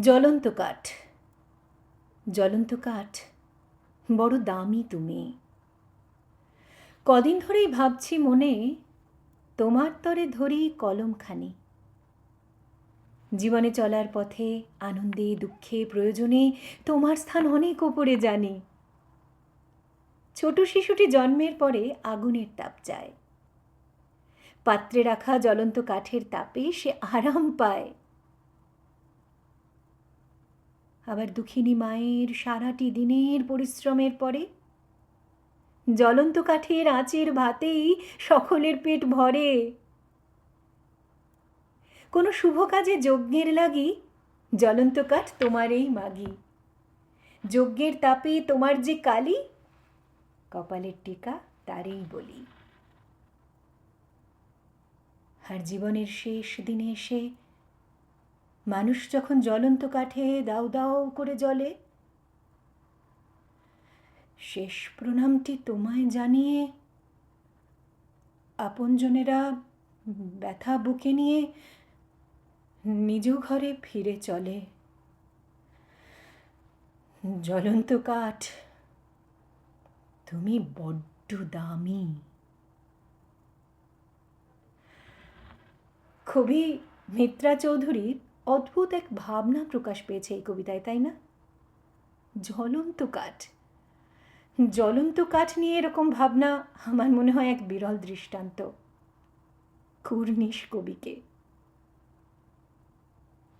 জ্বলন্ত কাঠ। জ্বলন্ত কাঠ, বড় দামি তুমি। কদিন ধরেই ভাবছি মনে, তোমার তরে ধরি কলমখানি। জীবনে চলার পথে, আনন্দে, দুঃখে, প্রয়োজনে তোমার স্থান অনেক ওপরে জানি। ছোট শিশুটি জন্মের পরে আগুনের তাপ যায় পাত্রে রাখা জ্বলন্ত কাঠের তাপে সে আরাম পায়। আবার দুঃখিনী মায়ের সারাটি দিনের পরিশ্রমের পরে? জ্বলন্ত কাঠের আঁচের ভাতেই সকলের পেট ভরে। কোনো শুভ কাজে যজ্ঞের লাগি? জ্বলন্ত কাঠ তোমারই মাগি। যজ্ঞের তাপে তোমার যে কালি? কপালের টিকা তারই বলি। আর জীবনের শেষ দিনে এসে মানুষ যখন জ্বলন্ত কাঠে দাও দাউ করে জ্বলে, শেষ প্রণামটি তোমায় জানিয়ে আপনজনেরা ব্যথা বুকে নিয়ে নিজ ঘরে ফিরে চলে। জ্বলন্ত কাঠ, তুমি বড্ড দামি। কবি মিত্রা চৌধুরীর অদ্ভুত এক ভাবনা প্রকাশ পেয়েছে এই কবিতায়, তাই না? জ্বলন্ত কাঠ। জ্বলন্ত কাঠ নিয়ে এরকম ভাবনা আমার মনে হয় এক বিরল দৃষ্টান্ত। কুর্নিশ কবিকে।